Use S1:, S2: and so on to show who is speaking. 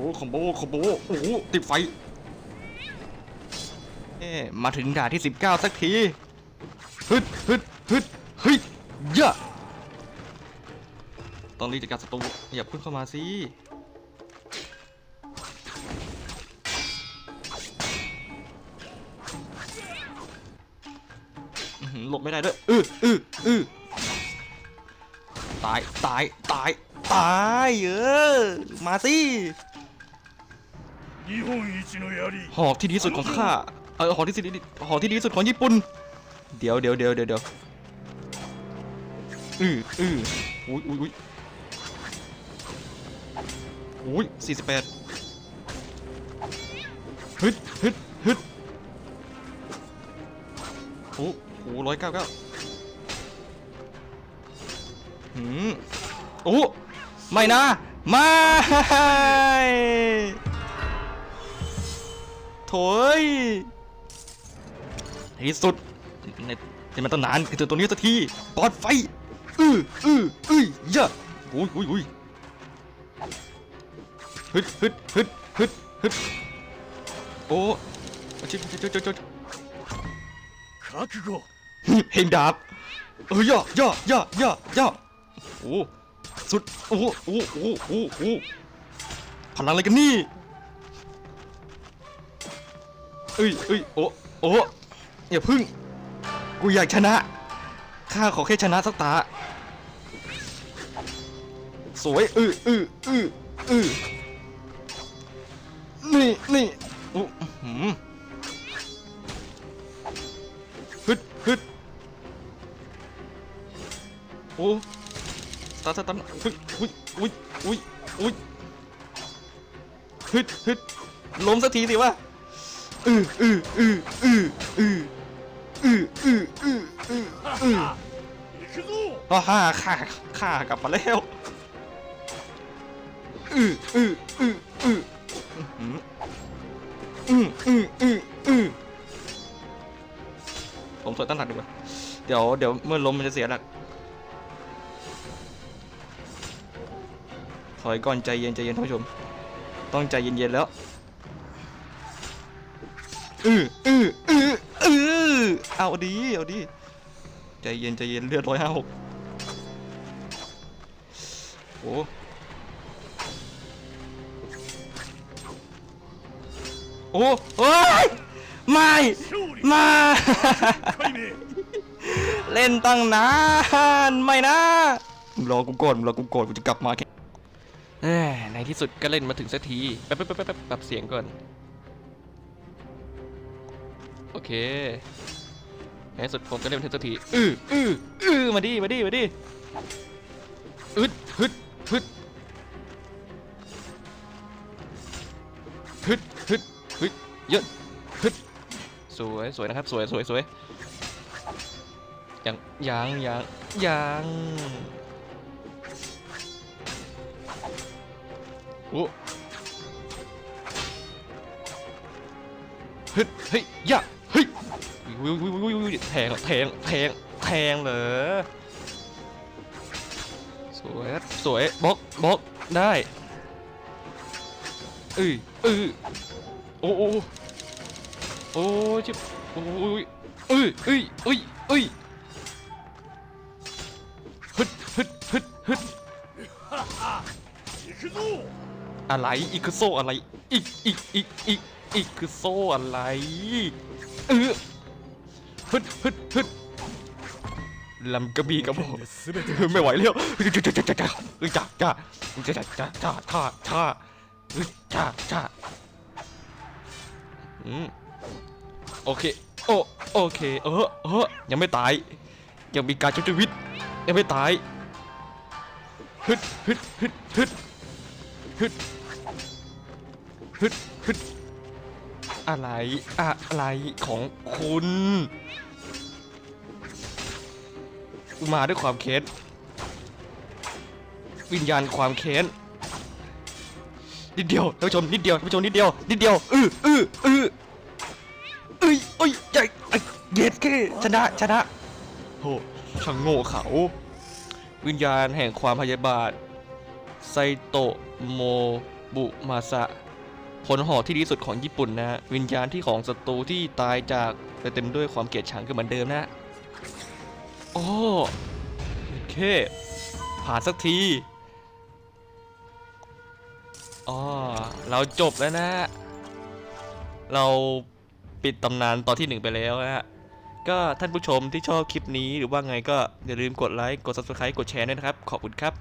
S1: โอ้คอมโบคอมโบโอ้ติดไฟเอ๊มาถึงด่าที่ 19 สักทีฮึดฮึดฮึดเฮ้ยยะต้องรีบจัดการศัตรูอย่าพุ่งเข้ามาสิหลบไม่ได้ด้วยอืออืออือตาย ตาย ตาย ตาย เออ มาสิ หอกที่ดีที่สุดของข้าเออหอกที่สุดหอกที่ดีที่สุดของญี่ปุ่น เดี๋ยวเดี๋ยวเดี๋ยวเดี๋ยวเดี๋ยวอืออืออุ้ยอุ้ยอุ้ยอุ้ยสี่สิบแปดฮึดฮึดฮึดโอ้โหร้อยเก้าเก้าหืมโอ้ไม่นะ ไม่ โถยในที่สุดในในมันตั้งนานคือตัวนี้สักทีปลอดไฟอืออืออือยะอุ้ยอุ้ยอุ้ยฮึดฮึดฮึดฮึดฮึดโอ้ชิบชิบชิบชิบชิบ
S2: 覚悟
S1: เห็นดาบเออย่อย่อย่อย่อย่อโอ้สุดโอ้โอ้โอ้โอ้โอ้พลังอะไรกันนี่ อ้ยเอ้ยโอ้โอ้อย่าพึ่ง กูอยากชนะ ข้าขอแค่ชนะสักตา สวยอืออืออืออือนี่นี่โอ้อื้หืมฮึดฮึดโอ้ตาตาตาอุ้ยอุ้ยอุ้ยอุ้ยอุ้ยฮึดฮึดล้มสักทีสิวะ อืออืออืออืออืออืออืออืออืออือฮ่าข้าข้ากลับมาแล้วอืออืออืออืออืออืออือผมสอยตั้งหลักดีกว่าเดี๋ยวเดี๋ยวเมื่อล้มมันจะเสียหลักถอยก่อนใจเย็นใจเย็นท่านผู้ชม ต้องใจเย็นๆแล้ว เออเออเออเออเอาดีเอาดีใจเย็นใจเย็นเลือดร้อยห้าหกโอ้โอ้โอ้ยไม่มาเล่นตั้งนานไม่นะรอกูก่อนรอกูก่อนกูจะกลับมาแค่ในที่สุดก็เล่นมาถึงสักทีแป๊บแป๊บแป๊บแป๊บเสียงก่อน โอเคในสุดผมก็เล่นมาถึงสักทีอืออืออือมาดิมาดิมาดิอึดฮึดฮึดฮึดฮึดฮึดเยอะฮึดสวยสวยนะครับสวยสวยสวยยังยังยังยังโอ้ฮ้ยเฮ้ยยะเฮ้ย วิววิววิวแทงแทงแทงแทงเหรอสวยสวยบล็อกบล็อกได้เอ้ยเอ้โอ้โอ้โอ้ชิบโอ้ยเอ้ยเอ้ยเอ้ยเอ้ยฮึดฮึดฮึดฮึดอะไรอีกคือโซ่อะไรอีกอีกอีกอีกอีกคือโซ่อะไรเออ ฮึดฮึดฮึดลำกระบี่กระบอก
S2: 全て
S1: เออไม่ไหวแล้วจ้าจ้าจ้าจ้าเออจ้าจ้าจ้าจ้าจ้าจ้าจ้าจ้าเออจ้าจ้าอืมโอเคโอโอเคเออเออยังไม่ตาย ยังมีการชุบชีวิต ยังไม่ตายฮึดฮึดฮึดฮึดฮึดฮึดฮึด อะไรอะไรของคุณมาด้วยความเค้นวิญญาณความเค้นนิดเดียวท่านผู้ชมนิดเดียวท่านผู้ชมนิดเดียวนิดเดียวอืออืออือเอ้ยเอ้ยใหญ่ไอ้เย็ดแค่ชนะชนะโหช่างโง่เขา วิญญาณแห่งความพยาบาทไซโตโมบุมาสะ ผลห่อที่ดีสุดของญี่ปุ่นนะฮะวิญญาณที่ของศัตรูที่ตายจากแต่เต็มด้วยความเกลียดชังคือเหมือนเดิมนะโอ้โอเคผ่านสักทีอ๋อเราจบแล้วนะฮะเราปิดตำนานตอนที่หนึ่งไปแล้วนะฮะก็ท่านผู้ชมที่ชอบคลิปนี้หรือว่าไงก็อย่าลืมกดไลค์กด subscribe กดแชร์ด้วยนะครับ ขอบคุณครับ